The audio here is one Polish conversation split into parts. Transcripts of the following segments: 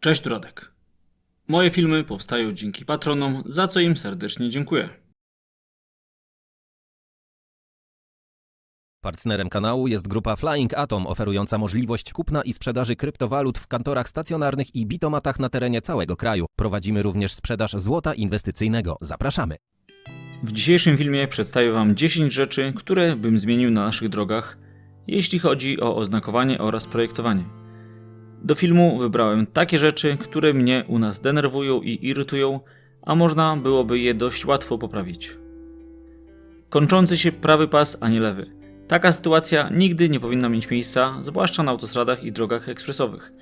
Cześć Radek. Moje filmy powstają dzięki patronom, za co im serdecznie dziękuję. Partnerem kanału jest grupa Flying Atom, oferująca możliwość kupna i sprzedaży kryptowalut w kantorach stacjonarnych i bitomatach na terenie całego kraju. Prowadzimy również sprzedaż złota inwestycyjnego. Zapraszamy. W dzisiejszym filmie przedstawię Wam 10 rzeczy, które bym zmienił na naszych drogach, jeśli chodzi o oznakowanie oraz projektowanie. Do filmu wybrałem takie rzeczy, które mnie u nas denerwują i irytują, a można byłoby je dość łatwo poprawić. Kończący się prawy pas, a nie lewy. Taka sytuacja nigdy nie powinna mieć miejsca, zwłaszcza na autostradach i drogach ekspresowych.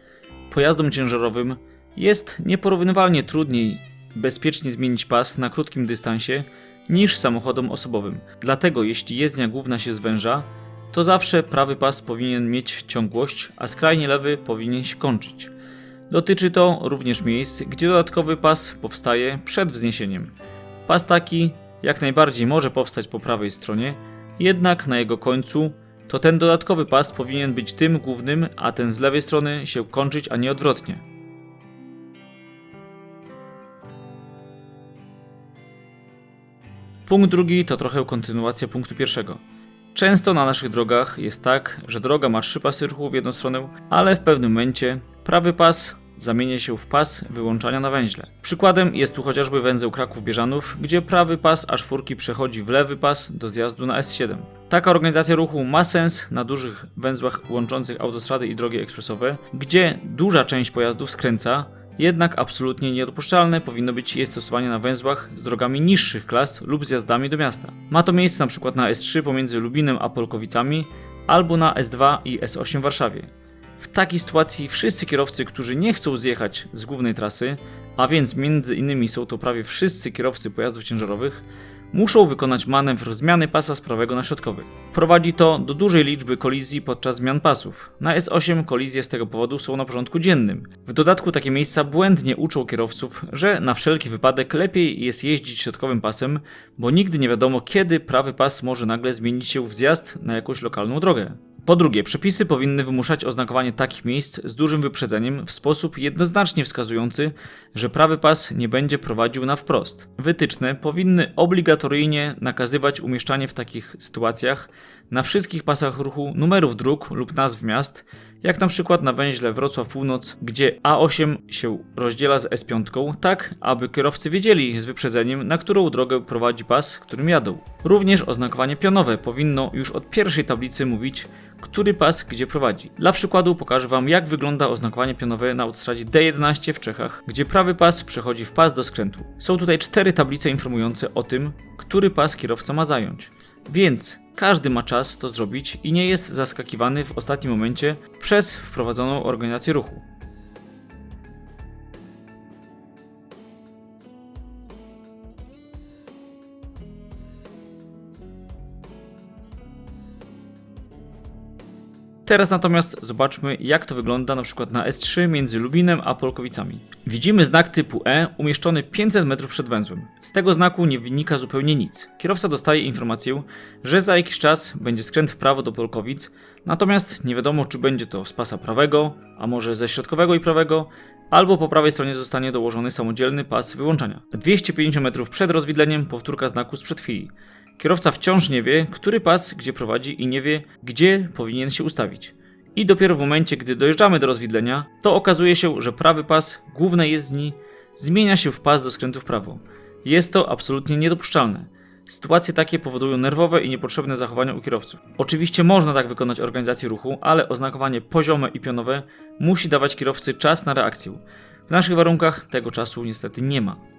Pojazdom ciężarowym jest nieporównywalnie trudniej bezpiecznie zmienić pas na krótkim dystansie niż samochodom osobowym. Dlatego jeśli jezdnia główna się zwęża, to zawsze prawy pas powinien mieć ciągłość, a skrajnie lewy powinien się kończyć. Dotyczy to również miejsc, gdzie dodatkowy pas powstaje przed wzniesieniem. Pas taki jak najbardziej może powstać po prawej stronie, jednak na jego końcu to ten dodatkowy pas powinien być tym głównym, a ten z lewej strony się kończyć, a nie odwrotnie. Punkt drugi to trochę kontynuacja punktu pierwszego. Często na naszych drogach jest tak, że droga ma trzy pasy ruchu w jedną stronę, ale w pewnym momencie prawy pas zamienia się w pas wyłączania na węźle. Przykładem jest tu chociażby węzeł Kraków-Bieżanów, gdzie prawy pas A4 przechodzi w lewy pas do zjazdu na S7. Taka organizacja ruchu ma sens na dużych węzłach łączących autostrady i drogi ekspresowe, gdzie duża część pojazdów skręca, jednak absolutnie niedopuszczalne powinno być jej stosowanie na węzłach z drogami niższych klas lub zjazdami do miasta. Ma to miejsce np. na S3 pomiędzy Lubinem a Polkowicami albo na S2 i S8 w Warszawie. W takiej sytuacji wszyscy kierowcy, którzy nie chcą zjechać z głównej trasy, a więc między innymi są to prawie wszyscy kierowcy pojazdów ciężarowych, muszą wykonać manewr zmiany pasa z prawego na środkowy. Prowadzi to do dużej liczby kolizji podczas zmian pasów. Na S8 kolizje z tego powodu są na porządku dziennym. W dodatku takie miejsca błędnie uczą kierowców, że na wszelki wypadek lepiej jest jeździć środkowym pasem, bo nigdy nie wiadomo kiedy prawy pas może nagle zmienić się w zjazd na jakąś lokalną drogę. Po drugie, przepisy powinny wymuszać oznakowanie takich miejsc z dużym wyprzedzeniem w sposób jednoznacznie wskazujący, że prawy pas nie będzie prowadził na wprost. Wytyczne powinny obligatoryjnie nakazywać umieszczanie w takich sytuacjach na wszystkich pasach ruchu numerów dróg lub nazw miast, jak na przykład na węźle Wrocław Północ, gdzie A8 się rozdziela z S5, tak aby kierowcy wiedzieli z wyprzedzeniem, na którą drogę prowadzi pas, którym jadą. Również oznakowanie pionowe powinno już od pierwszej tablicy mówić, który pas gdzie prowadzi. Dla przykładu pokażę Wam jak wygląda oznakowanie pionowe na autostradzie D11 w Czechach, gdzie prawy pas przechodzi w pas do skrętu. Są tutaj cztery tablice informujące o tym, który pas kierowca ma zająć. Więc każdy ma czas to zrobić i nie jest zaskakiwany w ostatnim momencie przez wprowadzoną organizację ruchu. Teraz natomiast zobaczmy, jak to wygląda na przykład na S3 między Lubinem a Polkowicami. Widzimy znak typu E umieszczony 500 metrów przed węzłem. Z tego znaku nie wynika zupełnie nic. Kierowca dostaje informację, że za jakiś czas będzie skręt w prawo do Polkowic, natomiast nie wiadomo, czy będzie to z pasa prawego, a może ze środkowego i prawego, albo po prawej stronie zostanie dołożony samodzielny pas wyłączania. 250 metrów przed rozwidleniem powtórka znaku sprzed chwili. Kierowca wciąż nie wie, który pas gdzie prowadzi i nie wie, gdzie powinien się ustawić. I dopiero w momencie, gdy dojeżdżamy do rozwidlenia, to okazuje się, że prawy pas głównej jezdni zmienia się w pas do skrętu w prawo. Jest to absolutnie niedopuszczalne. Sytuacje takie powodują nerwowe i niepotrzebne zachowania u kierowców. Oczywiście można tak wykonać organizację ruchu, ale oznakowanie poziome i pionowe musi dawać kierowcy czas na reakcję. W naszych warunkach tego czasu niestety nie ma.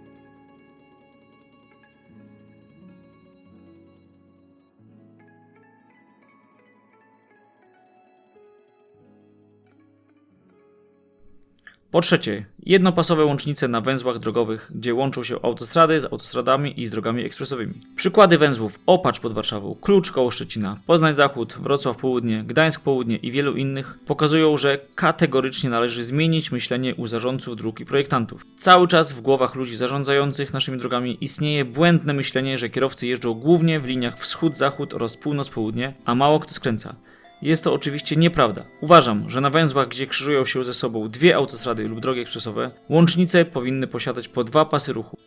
Po trzecie, jednopasowe łącznice na węzłach drogowych, gdzie łączą się autostrady z autostradami i z drogami ekspresowymi. Przykłady węzłów Opacz pod Warszawą, Klucz koło Szczecina, Poznań Zachód, Wrocław Południe, Gdańsk Południe i wielu innych pokazują, że kategorycznie należy zmienić myślenie u zarządców dróg i projektantów. Cały czas w głowach ludzi zarządzających naszymi drogami istnieje błędne myślenie, że kierowcy jeżdżą głównie w liniach wschód-zachód oraz północ-południe, a mało kto skręca. Jest to oczywiście nieprawda. Uważam, że na węzłach, gdzie krzyżują się ze sobą dwie autostrady lub drogi ekspresowe, łącznice powinny posiadać po dwa pasy ruchu.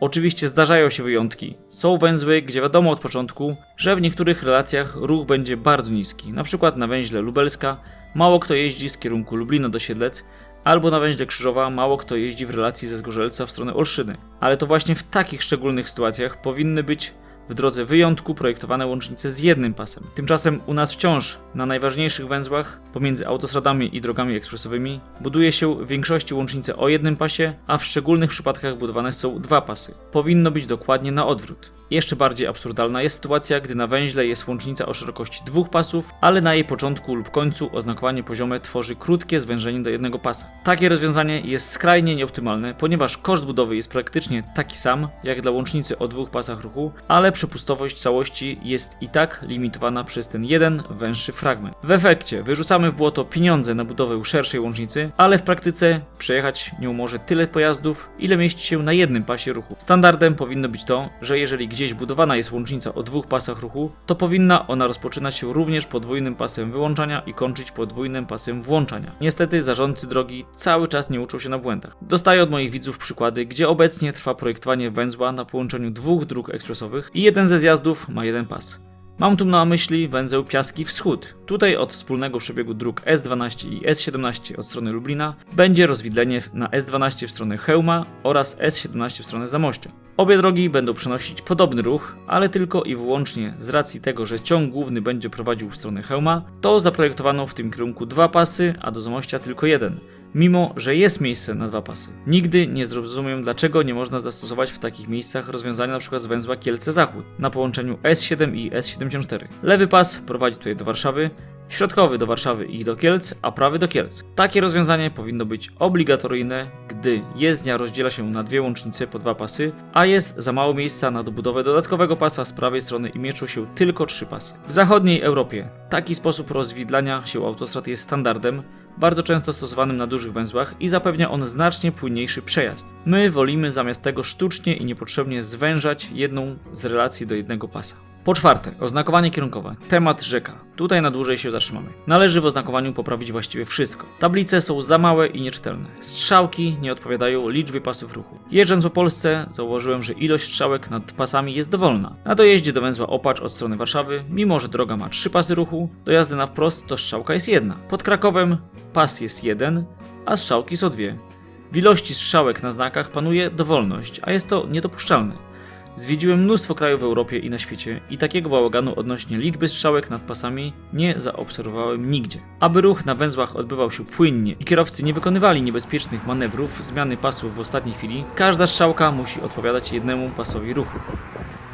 Oczywiście zdarzają się wyjątki. Są węzły, gdzie wiadomo od początku, że w niektórych relacjach ruch będzie bardzo niski. Na przykład na węźle Lubelska mało kto jeździ z kierunku Lublina do Siedlec, albo na węźle Krzyżowa mało kto jeździ w relacji ze Zgorzelca w stronę Olszyny. Ale to właśnie w takich szczególnych sytuacjach powinny być w drodze wyjątku projektowane łącznice z jednym pasem. Tymczasem u nas wciąż na najważniejszych węzłach pomiędzy autostradami i drogami ekspresowymi buduje się w większości łącznice o jednym pasie, a w szczególnych przypadkach budowane są dwa pasy. Powinno być dokładnie na odwrót. Jeszcze bardziej absurdalna jest sytuacja, gdy na węźle jest łącznica o szerokości dwóch pasów, ale na jej początku lub końcu oznakowanie poziome tworzy krótkie zwężenie do jednego pasa. Takie rozwiązanie jest skrajnie nieoptymalne, ponieważ koszt budowy jest praktycznie taki sam jak dla łącznicy o dwóch pasach ruchu, ale przepustowość całości jest i tak limitowana przez ten jeden węższy fragment. W efekcie wyrzucamy w błoto pieniądze na budowę szerszej łącznicy, ale w praktyce przejechać nią może tyle pojazdów, ile mieści się na jednym pasie ruchu. Standardem powinno być to, że jeżeli gdzieś budowana jest łącznica o dwóch pasach ruchu, to powinna ona rozpoczynać się również podwójnym pasem wyłączania i kończyć podwójnym pasem włączania. Niestety zarządcy drogi cały czas nie uczą się na błędach. Dostaję od moich widzów przykłady, gdzie obecnie trwa projektowanie węzła na połączeniu dwóch dróg ekspresowych i jeden ze zjazdów ma jeden pas. Mam tu na myśli węzeł Piaski Wschód. Tutaj od wspólnego przebiegu dróg S12 i S17 od strony Lublina będzie rozwidlenie na S12 w stronę Chełma oraz S17 w stronę Zamościa. Obie drogi będą przynosić podobny ruch, ale tylko i wyłącznie z racji tego, że ciąg główny będzie prowadził w stronę Chełma, to zaprojektowano w tym kierunku dwa pasy, a do Zamościa tylko jeden mimo że jest miejsce na dwa pasy. Nigdy nie zrozumiem, dlaczego nie można zastosować w takich miejscach rozwiązania np. z węzła Kielce Zachód na połączeniu S7 i S74. Lewy pas prowadzi tutaj do Warszawy, środkowy do Warszawy i do Kielc, a prawy do Kielc. Takie rozwiązanie powinno być obligatoryjne, gdy jezdnia rozdziela się na dwie łącznice po dwa pasy, a jest za mało miejsca na dobudowę dodatkowego pasa z prawej strony i mieszczą się tylko trzy pasy. W zachodniej Europie taki sposób rozwidlania się autostrad jest standardem, bardzo często stosowanym na dużych węzłach i zapewnia on znacznie płynniejszy przejazd. My wolimy zamiast tego sztucznie i niepotrzebnie zwężać jedną z relacji do jednego pasa. Po czwarte, oznakowanie kierunkowe. Temat rzeka. Tutaj na dłużej się zatrzymamy. Należy w oznakowaniu poprawić właściwie wszystko. Tablice są za małe i nieczytelne. Strzałki nie odpowiadają liczbie pasów ruchu. Jeżdżąc po Polsce, zauważyłem, że ilość strzałek nad pasami jest dowolna. Na dojeździe do węzła Opacz od strony Warszawy, mimo że droga ma trzy pasy ruchu, do jazdy na wprost to strzałka jest jedna. Pod Krakowem pas jest jeden, a strzałki są dwie. W ilości strzałek na znakach panuje dowolność, a jest to niedopuszczalne. Zwiedziłem mnóstwo krajów w Europie i na świecie i takiego bałaganu odnośnie liczby strzałek nad pasami nie zaobserwowałem nigdzie. Aby ruch na węzłach odbywał się płynnie i kierowcy nie wykonywali niebezpiecznych manewrów zmiany pasów w ostatniej chwili, każda strzałka musi odpowiadać jednemu pasowi ruchu.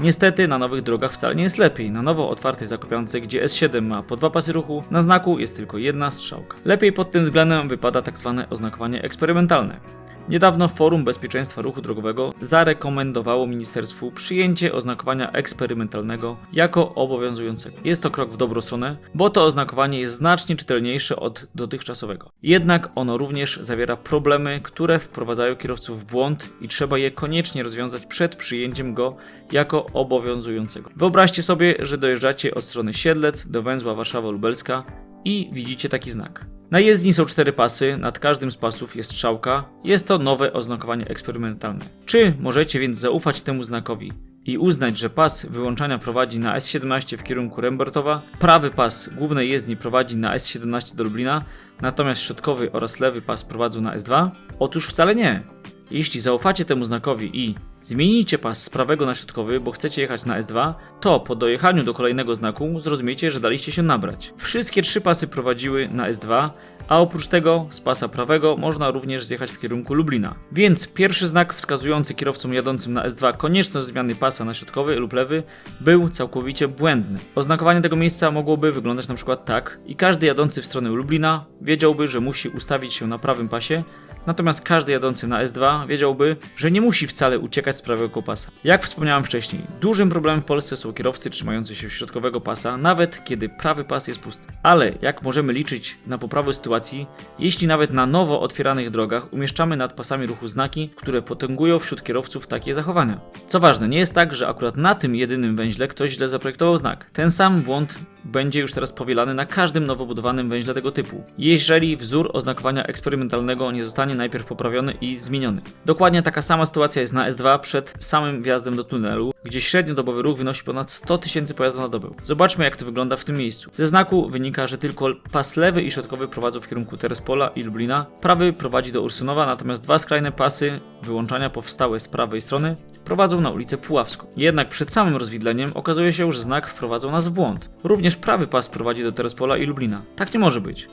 Niestety na nowych drogach wcale nie jest lepiej. Na nowo otwartej Zakopiance, gdzie S7 ma po dwa pasy ruchu, na znaku jest tylko jedna strzałka. Lepiej pod tym względem wypada tak zwane oznakowanie eksperymentalne. Niedawno Forum Bezpieczeństwa Ruchu Drogowego zarekomendowało ministerstwu przyjęcie oznakowania eksperymentalnego jako obowiązującego. Jest to krok w dobrą stronę, bo to oznakowanie jest znacznie czytelniejsze od dotychczasowego. Jednak ono również zawiera problemy, które wprowadzają kierowców w błąd i trzeba je koniecznie rozwiązać przed przyjęciem go jako obowiązującego. Wyobraźcie sobie, że dojeżdżacie od strony Siedlec do węzła Warszawa-Lubelska i widzicie taki znak. Na jezdni są cztery pasy, nad każdym z pasów jest strzałka. Jest to nowe oznakowanie eksperymentalne. Czy możecie więc zaufać temu znakowi i uznać, że pas wyłączania prowadzi na S17 w kierunku Rembertowa, prawy pas głównej jezdni prowadzi na S17 do Lublina, natomiast środkowy oraz lewy pas prowadzą na S2? Otóż wcale nie. Jeśli zaufacie temu znakowi i zmienicie pas z prawego na środkowy, bo chcecie jechać na S2, to po dojechaniu do kolejnego znaku zrozumiecie, że daliście się nabrać. Wszystkie trzy pasy prowadziły na S2, a oprócz tego z pasa prawego można również zjechać w kierunku Lublina. Więc pierwszy znak wskazujący kierowcom jadącym na S2 konieczność zmiany pasa na środkowy lub lewy był całkowicie błędny. Oznakowanie tego miejsca mogłoby wyglądać na przykład tak i każdy jadący w stronę Lublina wiedziałby, że musi ustawić się na prawym pasie, Natomiast każdy jadący na S2 wiedziałby, że nie musi wcale uciekać z prawego pasa. Jak wspomniałem wcześniej, dużym problemem w Polsce są kierowcy trzymający się środkowego pasa, nawet kiedy prawy pas jest pusty. Ale jak możemy liczyć na poprawę sytuacji, jeśli nawet na nowo otwieranych drogach umieszczamy nad pasami ruchu znaki, które potęgują wśród kierowców takie zachowania? Co ważne, nie jest tak, że akurat na tym jedynym węźle ktoś źle zaprojektował znak. Ten sam błąd będzie już teraz powielany na każdym nowo budowanym węźle tego typu, jeżeli wzór oznakowania eksperymentalnego nie zostanie najpierw poprawiony i zmieniony. Dokładnie taka sama sytuacja jest na S2 przed samym wjazdem do tunelu, gdzie średniodobowy ruch wynosi ponad 100 tysięcy pojazdów na dobę. Zobaczmy jak to wygląda w tym miejscu. Ze znaku wynika, że tylko pas lewy i środkowy prowadzą w kierunku Terespola i Lublina, prawy prowadzi do Ursynowa, natomiast dwa skrajne pasy wyłączania powstałe z prawej strony prowadzą na ulicę Puławską. Jednak przed samym rozwidleniem okazuje się, że znak wprowadzał nas w błąd. Również prawy pas prowadzi do Terespola i Lublina. Tak nie może być.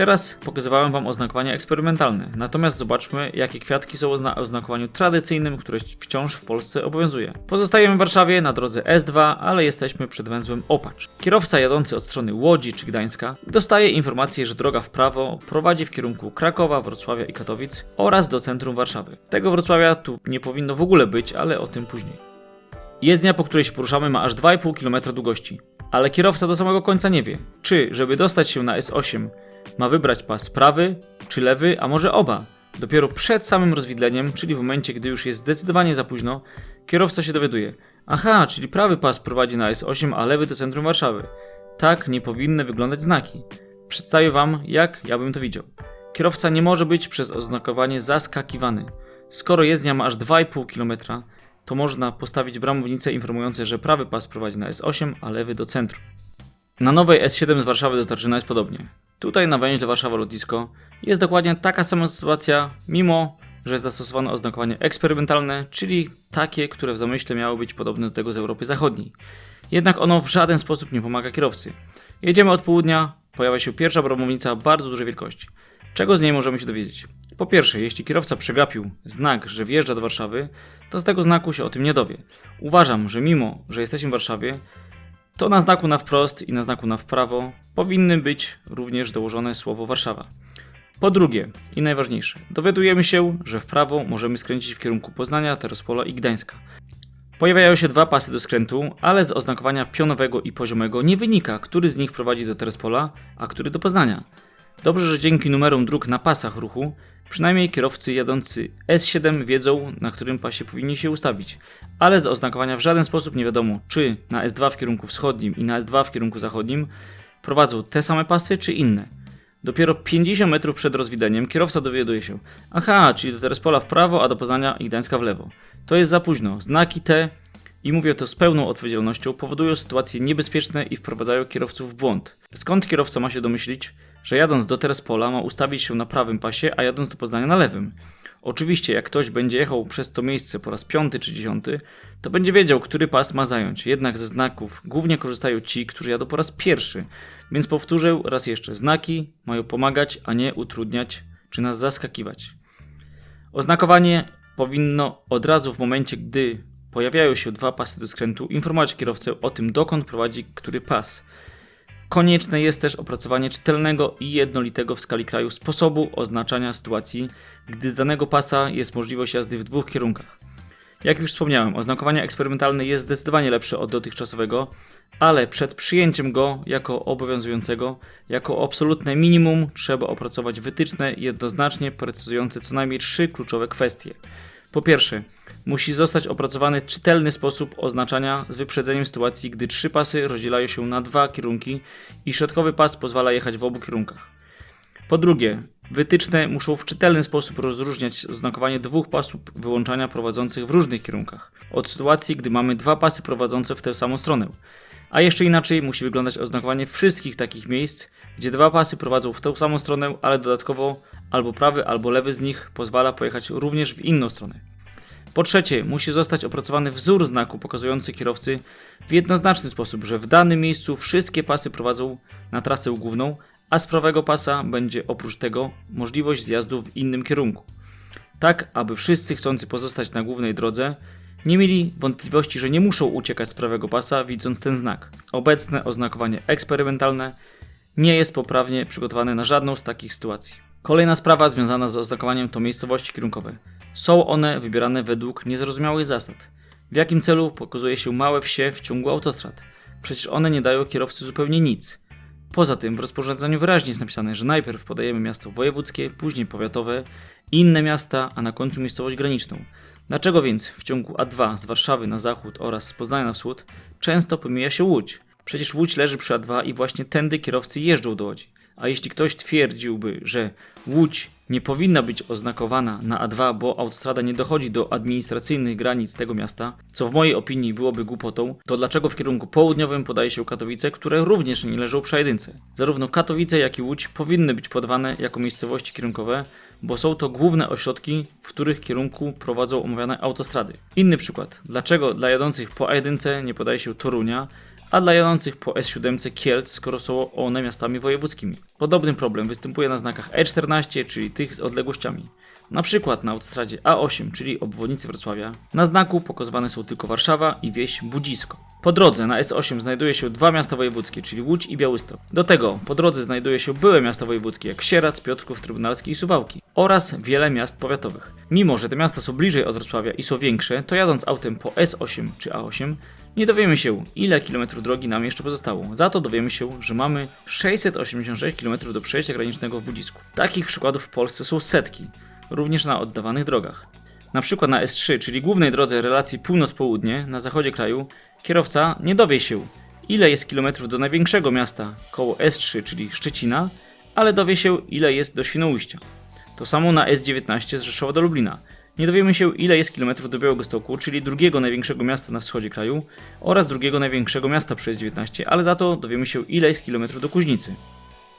Teraz pokazywałem Wam oznakowania eksperymentalne, natomiast zobaczmy, jakie kwiatki są na oznakowaniu tradycyjnym, które wciąż w Polsce obowiązuje. Pozostajemy w Warszawie na drodze S2, ale jesteśmy przed węzłem Opacz. Kierowca jadący od strony Łodzi czy Gdańska dostaje informację, że droga w prawo prowadzi w kierunku Krakowa, Wrocławia i Katowic oraz do centrum Warszawy. Tego Wrocławia tu nie powinno w ogóle być, ale o tym później. Jezdnia, po której się poruszamy, ma aż 2,5 km długości. Ale kierowca do samego końca nie wie, czy, żeby dostać się na S8, ma wybrać pas prawy czy lewy, a może oba. Dopiero przed samym rozwidleniem, czyli w momencie, gdy już jest zdecydowanie za późno, kierowca się dowiaduje: Aha, czyli prawy pas prowadzi na S8, a lewy do centrum Warszawy. Tak nie powinny wyglądać znaki. Przedstawię Wam, jak ja bym to widział. Kierowca nie może być przez oznakowanie zaskakiwany. Skoro jezdnia ma aż 2,5 km, to można postawić bramownice informujące, że prawy pas prowadzi na S8, a lewy do centrum. Na nowej S7 z Warszawy do Tarczyna jest podobnie. Tutaj na węźle Warszawa Lotnisko jest dokładnie taka sama sytuacja, mimo że zastosowano oznakowanie eksperymentalne, czyli takie, które w zamyśle miało być podobne do tego z Europy Zachodniej. Jednak ono w żaden sposób nie pomaga kierowcy. Jedziemy od południa, pojawia się pierwsza bramownica bardzo dużej wielkości. Czego z niej możemy się dowiedzieć? Po pierwsze, jeśli kierowca przegapił znak, że wjeżdża do Warszawy, to z tego znaku się o tym nie dowie. Uważam, że mimo, że jesteśmy w Warszawie, to na znaku na wprost i na znaku na wprawo powinny być również dołożone słowo Warszawa. Po drugie, i najważniejsze, dowiadujemy się, że w prawo możemy skręcić w kierunku Poznania, Terespola i Gdańska. Pojawiają się dwa pasy do skrętu, ale z oznakowania pionowego i poziomego nie wynika, który z nich prowadzi do Terespola, a który do Poznania. Dobrze, że dzięki numerom dróg na pasach ruchu, przynajmniej kierowcy jadący S7 wiedzą, na którym pasie powinni się ustawić, ale z oznakowania w żaden sposób nie wiadomo, czy na S2 w kierunku wschodnim i na S2 w kierunku zachodnim prowadzą te same pasy, czy inne. Dopiero 50 metrów przed rozwideniem kierowca dowiaduje się, aha, czyli do Terespola w prawo, a do Poznania i Gdańska w lewo. To jest za późno. Znaki te, i mówię to z pełną odpowiedzialnością, powodują sytuacje niebezpieczne i wprowadzają kierowców w błąd. Skąd kierowca ma się domyślić, że jadąc do Terespola ma ustawić się na prawym pasie, a jadąc do Poznania na lewym? Oczywiście, jak ktoś będzie jechał przez to miejsce po raz piąty czy dziesiąty, to będzie wiedział, który pas ma zająć. Jednak ze znaków głównie korzystają ci, którzy jadą po raz pierwszy. Więc powtórzę raz jeszcze: znaki mają pomagać, a nie utrudniać czy nas zaskakiwać. Oznakowanie powinno od razu w momencie, gdy pojawiają się dwa pasy do skrętu, informować kierowcę o tym, dokąd prowadzi który pas. Konieczne jest też opracowanie czytelnego i jednolitego w skali kraju sposobu oznaczania sytuacji, gdy z danego pasa jest możliwość jazdy w dwóch kierunkach. Jak już wspomniałem, oznakowanie eksperymentalne jest zdecydowanie lepsze od dotychczasowego, ale przed przyjęciem go jako obowiązującego, jako absolutne minimum, trzeba opracować wytyczne jednoznacznie precyzujące co najmniej trzy kluczowe kwestie. Po pierwsze, musi zostać opracowany czytelny sposób oznaczania z wyprzedzeniem sytuacji, gdy trzy pasy rozdzielają się na dwa kierunki i środkowy pas pozwala jechać w obu kierunkach. Po drugie, wytyczne muszą w czytelny sposób rozróżniać oznakowanie dwóch pasów wyłączania prowadzących w różnych kierunkach, od sytuacji, gdy mamy dwa pasy prowadzące w tę samą stronę. A jeszcze inaczej musi wyglądać oznakowanie wszystkich takich miejsc, gdzie dwa pasy prowadzą w tę samą stronę, ale dodatkowo albo prawy, albo lewy z nich pozwala pojechać również w inną stronę. Po trzecie, musi zostać opracowany wzór znaku pokazujący kierowcy w jednoznaczny sposób, że w danym miejscu wszystkie pasy prowadzą na trasę główną, a z prawego pasa będzie oprócz tego możliwość zjazdu w innym kierunku. Tak, aby wszyscy chcący pozostać na głównej drodze nie mieli wątpliwości, że nie muszą uciekać z prawego pasa, widząc ten znak. Obecne oznakowanie eksperymentalne nie jest poprawnie przygotowane na żadną z takich sytuacji. Kolejna sprawa związana z oznakowaniem to miejscowości kierunkowe. Są one wybierane według niezrozumiałych zasad. W jakim celu pokazuje się małe wsie w ciągu autostrad? Przecież one nie dają kierowcy zupełnie nic. Poza tym w rozporządzeniu wyraźnie jest napisane, że najpierw podajemy miasto wojewódzkie, później powiatowe, inne miasta, a na końcu miejscowość graniczną. Dlaczego więc w ciągu A2 z Warszawy na zachód oraz z Poznania na wschód często pomija się Łódź? Przecież Łódź leży przy A2 i właśnie tędy kierowcy jeżdżą do Łodzi. A jeśli ktoś twierdziłby, że Łódź nie powinna być oznakowana na A2, bo autostrada nie dochodzi do administracyjnych granic tego miasta, co w mojej opinii byłoby głupotą, to dlaczego w kierunku południowym podaje się Katowice, które również nie leżą przy A1? Zarówno Katowice, jak i Łódź powinny być podawane jako miejscowości kierunkowe, bo są to główne ośrodki, w których kierunku prowadzą omawiane autostrady. Inny przykład. Dlaczego dla jadących po A1 nie podaje się Torunia, a dla jadących po S7 Kielc, skoro są one miastami wojewódzkimi. Podobny problem występuje na znakach E14, czyli tych z odległościami. Na przykład na autostradzie A8, czyli obwodnicy Wrocławia, na znaku pokazywane są tylko Warszawa i wieś Budzisko. Po drodze na S8 znajduje się dwa miasta wojewódzkie, czyli Łódź i Białystok. Do tego po drodze znajduje się byłe miasta wojewódzkie jak Sierac, Piotrków Trybunalski i Suwałki oraz wiele miast powiatowych. Mimo, że te miasta są bliżej od Wrocławia i są większe, to jadąc autem po S8 czy A8 nie dowiemy się, ile kilometrów drogi nam jeszcze pozostało. Za to dowiemy się, że mamy 686 km do przejścia granicznego w Budzisku. Takich przykładów w Polsce są setki, również na oddawanych drogach. Na przykład na S3, czyli głównej drodze relacji północ-południe na zachodzie kraju, kierowca nie dowie się, ile jest kilometrów do największego miasta koło S3, czyli Szczecina, ale dowie się, ile jest do Świnoujścia. To samo na S19 z Rzeszowa do Lublina. Nie dowiemy się, ile jest kilometrów do Białegostoku, czyli drugiego największego miasta na wschodzie kraju oraz drugiego największego miasta przez 19, ale za to dowiemy się, ile jest kilometrów do Kuźnicy.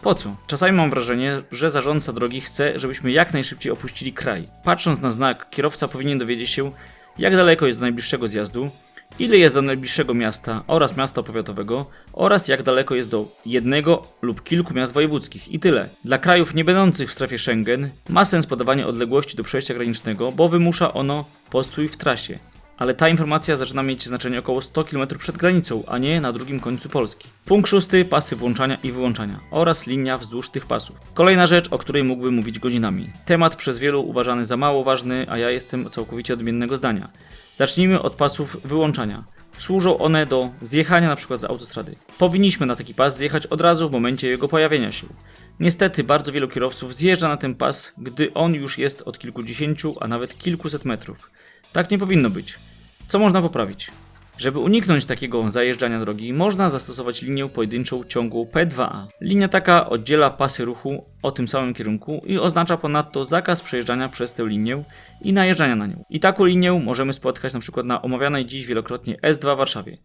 Po co? Czasami mam wrażenie, że zarządca drogi chce, żebyśmy jak najszybciej opuścili kraj. Patrząc na znak, kierowca powinien dowiedzieć się, jak daleko jest do najbliższego zjazdu, ile jest do najbliższego miasta oraz miasta powiatowego oraz jak daleko jest do jednego lub kilku miast wojewódzkich i tyle. Dla krajów nie będących w strefie Schengen ma sens podawanie odległości do przejścia granicznego, bo wymusza ono postój w trasie. Ale ta informacja zaczyna mieć znaczenie około 100 km przed granicą, a nie na drugim końcu Polski. Punkt szósty, pasy włączania i wyłączania oraz linia wzdłuż tych pasów. Kolejna rzecz, o której mógłbym mówić godzinami. Temat przez wielu uważany za mało ważny, a ja jestem całkowicie odmiennego zdania. Zacznijmy od pasów wyłączania. Służą one do zjechania przykład z autostrady. Powinniśmy na taki pas zjechać od razu w momencie jego pojawienia się. Niestety bardzo wielu kierowców zjeżdża na ten pas, gdy on już jest od kilkudziesięciu, a nawet kilkuset metrów. Tak nie powinno być. Co można poprawić? Żeby uniknąć takiego zajeżdżania drogi, można zastosować linię pojedynczą ciągu P2A. Linia taka oddziela pasy ruchu o tym samym kierunku i oznacza ponadto zakaz przejeżdżania przez tę linię i najeżdżania na nią. I taką linię możemy spotkać na przykład na omawianej dziś wielokrotnie S2 w Warszawie.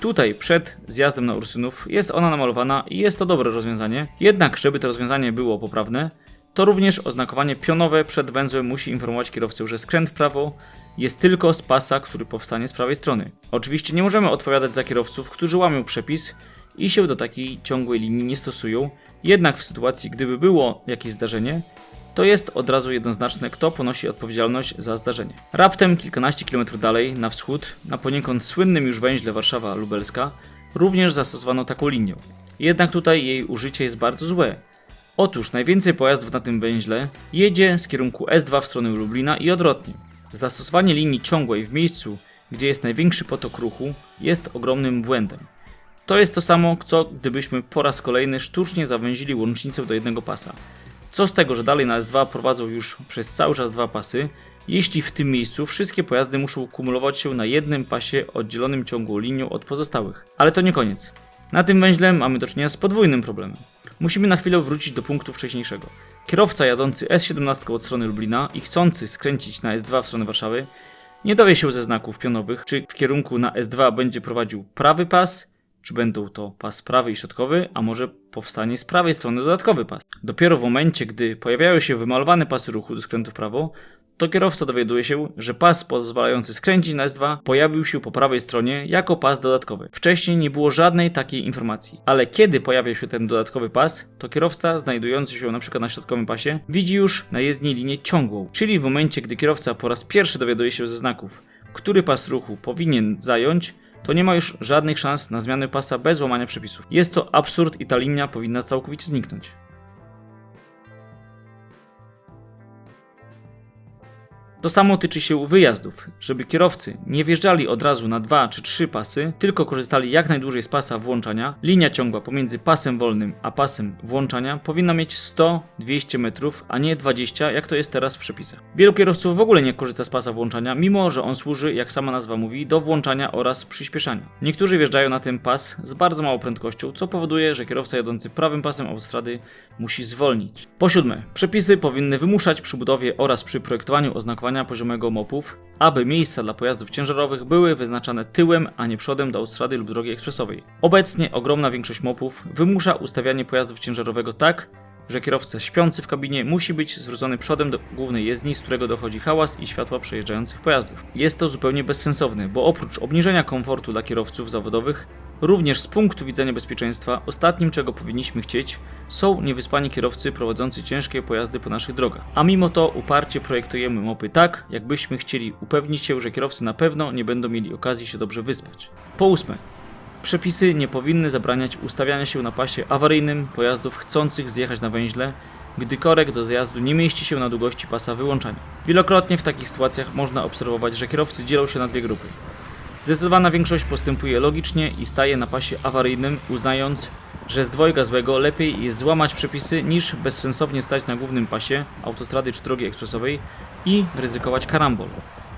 Tutaj przed zjazdem na Ursynów jest ona namalowana i jest to dobre rozwiązanie, jednak żeby to rozwiązanie było poprawne, to również oznakowanie pionowe przed węzłem musi informować kierowcę, że skręt w prawo jest tylko z pasa, który powstanie z prawej strony. Oczywiście nie możemy odpowiadać za kierowców, którzy łamią przepis i się do takiej ciągłej linii nie stosują, jednak w sytuacji, gdyby było jakieś zdarzenie, to jest od razu jednoznaczne, kto ponosi odpowiedzialność za zdarzenie. Raptem kilkanaście kilometrów dalej, na wschód, na poniekąd słynnym już węźle Warszawa-Lubelska, również zastosowano taką linię. Jednak tutaj jej użycie jest bardzo złe. Otóż najwięcej pojazdów na tym węźle jedzie z kierunku S2 w stronę Lublina i odwrotnie. Zastosowanie linii ciągłej w miejscu, gdzie jest największy potok ruchu, jest ogromnym błędem. To jest to samo, co gdybyśmy po raz kolejny sztucznie zawęzili łącznicę do jednego pasa. Co z tego, że dalej na S2 prowadzą już przez cały czas dwa pasy, jeśli w tym miejscu wszystkie pojazdy muszą kumulować się na jednym pasie oddzielonym ciągłą linią od pozostałych. Ale to nie koniec. Na tym węźle mamy do czynienia z podwójnym problemem. Musimy na chwilę wrócić do punktu wcześniejszego. Kierowca jadący S17 od strony Lublina i chcący skręcić na S2 w stronę Warszawy nie dowie się ze znaków pionowych, czy w kierunku na S2 będzie prowadził prawy pas, czy będą to pas prawy i środkowy, a może powstanie z prawej strony dodatkowy pas. Dopiero w momencie, gdy pojawiają się wymalowane pasy ruchu do skrętu w prawo, to kierowca dowiaduje się, że pas pozwalający skręcić na S2 pojawił się po prawej stronie jako pas dodatkowy. Wcześniej nie było żadnej takiej informacji, ale kiedy pojawia się ten dodatkowy pas, to kierowca znajdujący się np. na środkowym pasie widzi już na jezdni linię ciągłą, czyli w momencie, gdy kierowca po raz pierwszy dowiaduje się ze znaków, który pas ruchu powinien zająć, to nie ma już żadnych szans na zmianę pasa bez łamania przepisów. Jest to absurd i ta linia powinna całkowicie zniknąć. To samo tyczy się wyjazdów. Żeby kierowcy nie wjeżdżali od razu na dwa czy trzy pasy, tylko korzystali jak najdłużej z pasa włączania, linia ciągła pomiędzy pasem wolnym a pasem włączania powinna mieć 100-200 metrów, a nie 20, jak to jest teraz w przepisach. Wielu kierowców w ogóle nie korzysta z pasa włączania, mimo że on służy, jak sama nazwa mówi, do włączania oraz przyspieszania. Niektórzy wjeżdżają na ten pas z bardzo małą prędkością, co powoduje, że kierowca jadący prawym pasem autostrady musi zwolnić. Po siódme, przepisy powinny wymuszać przy budowie oraz przy projektowaniu oznakowania poziomego mopów, aby miejsca dla pojazdów ciężarowych były wyznaczane tyłem, a nie przodem do autostrady lub drogi ekspresowej. Obecnie ogromna większość mopów wymusza ustawianie pojazdów ciężarowego tak, że kierowca śpiący w kabinie musi być zwrócony przodem do głównej jezdni, z którego dochodzi hałas i światła przejeżdżających pojazdów. Jest to zupełnie bezsensowne, bo oprócz obniżenia komfortu dla kierowców zawodowych, również z punktu widzenia bezpieczeństwa, ostatnim czego powinniśmy chcieć, są niewyspani kierowcy prowadzący ciężkie pojazdy po naszych drogach. A mimo to uparcie projektujemy mopy tak, jakbyśmy chcieli upewnić się, że kierowcy na pewno nie będą mieli okazji się dobrze wyspać. Po ósme, Przepisy nie powinny zabraniać ustawiania się na pasie awaryjnym pojazdów chcących zjechać na węźle, gdy korek do zjazdu nie mieści się na długości pasa wyłączania. Wielokrotnie w takich sytuacjach można obserwować, że kierowcy dzielą się na dwie grupy. Zdecydowana większość postępuje logicznie i staje na pasie awaryjnym, uznając, że z dwojga złego lepiej jest złamać przepisy niż bezsensownie stać na głównym pasie autostrady czy drogi ekspresowej i ryzykować karambol.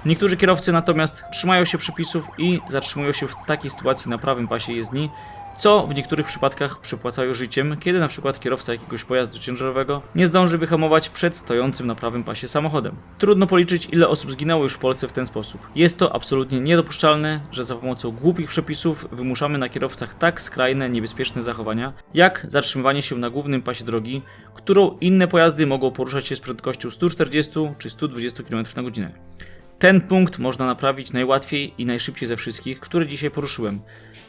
Niektórzy kierowcy natomiast trzymają się przepisów i zatrzymują się w takiej sytuacji na prawym pasie jezdni, co w niektórych przypadkach przypłacają życiem, kiedy na przykład kierowca jakiegoś pojazdu ciężarowego nie zdąży wyhamować przed stojącym na prawym pasie samochodem. Trudno policzyć, ile osób zginęło już w Polsce w ten sposób. Jest to absolutnie niedopuszczalne, że za pomocą głupich przepisów wymuszamy na kierowcach tak skrajne, niebezpieczne zachowania, jak zatrzymywanie się na głównym pasie drogi, którą inne pojazdy mogą poruszać się z prędkością 140 czy 120 km na godzinę. Ten punkt można naprawić najłatwiej i najszybciej ze wszystkich, które dzisiaj poruszyłem.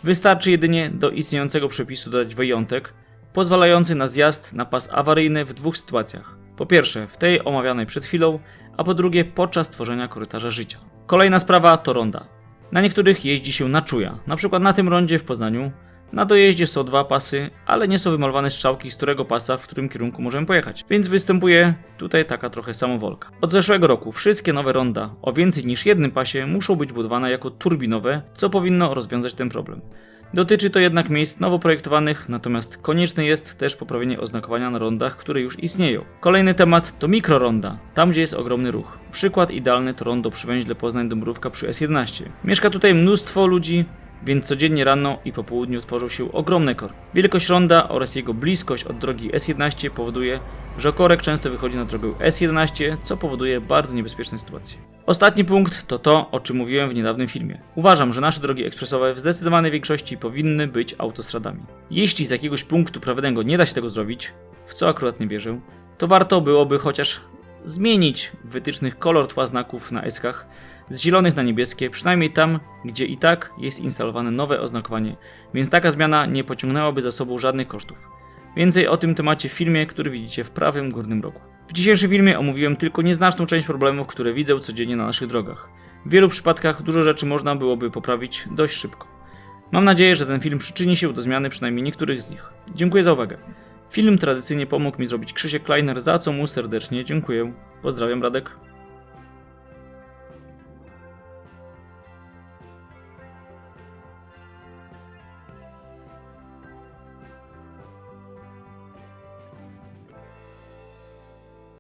Wystarczy jedynie do istniejącego przepisu dodać wyjątek, pozwalający na zjazd na pas awaryjny w dwóch sytuacjach. Po pierwsze, w tej omawianej przed chwilą, a po drugie, podczas tworzenia korytarza życia. Kolejna sprawa to ronda. Na niektórych jeździ się na czuja, na przykład na tym rondzie w Poznaniu. Na dojeździe są dwa pasy, ale nie są wymalowane strzałki, z którego pasa, w którym kierunku możemy pojechać, więc występuje tutaj taka trochę samowolka. Od zeszłego roku wszystkie nowe ronda o więcej niż jednym pasie muszą być budowane jako turbinowe, co powinno rozwiązać ten problem. Dotyczy to jednak miejsc nowo projektowanych, natomiast konieczne jest też poprawienie oznakowania na rondach, które już istnieją. Kolejny temat to mikroronda, tam gdzie jest ogromny ruch. Przykład idealny to rondo przy węźle Poznań-Dąbrówka przy S11. Mieszka tutaj mnóstwo ludzi, więc codziennie rano i po południu tworzą się ogromne korki. Wielkość ronda oraz jego bliskość od drogi S11 powoduje, że korek często wychodzi na drogę S11, co powoduje bardzo niebezpieczne sytuacje. Ostatni punkt to to, o czym mówiłem w niedawnym filmie. Uważam, że nasze drogi ekspresowe w zdecydowanej większości powinny być autostradami. Jeśli z jakiegoś punktu prawnego nie da się tego zrobić, w co akurat nie wierzę, to warto byłoby chociaż zmienić w wytycznych kolor tła znaków na eskach z zielonych na niebieskie, przynajmniej tam, gdzie i tak jest instalowane nowe oznakowanie, więc taka zmiana nie pociągnęłaby za sobą żadnych kosztów. Więcej o tym temacie w filmie, który widzicie w prawym górnym rogu. W dzisiejszym filmie omówiłem tylko nieznaczną część problemów, które widzę codziennie na naszych drogach. W wielu przypadkach dużo rzeczy można byłoby poprawić dość szybko. Mam nadzieję, że ten film przyczyni się do zmiany przynajmniej niektórych z nich. Dziękuję za uwagę. Film tradycyjnie pomógł mi zrobić Krzysiek Kleiner, za co mu serdecznie dziękuję. Pozdrawiam Radek.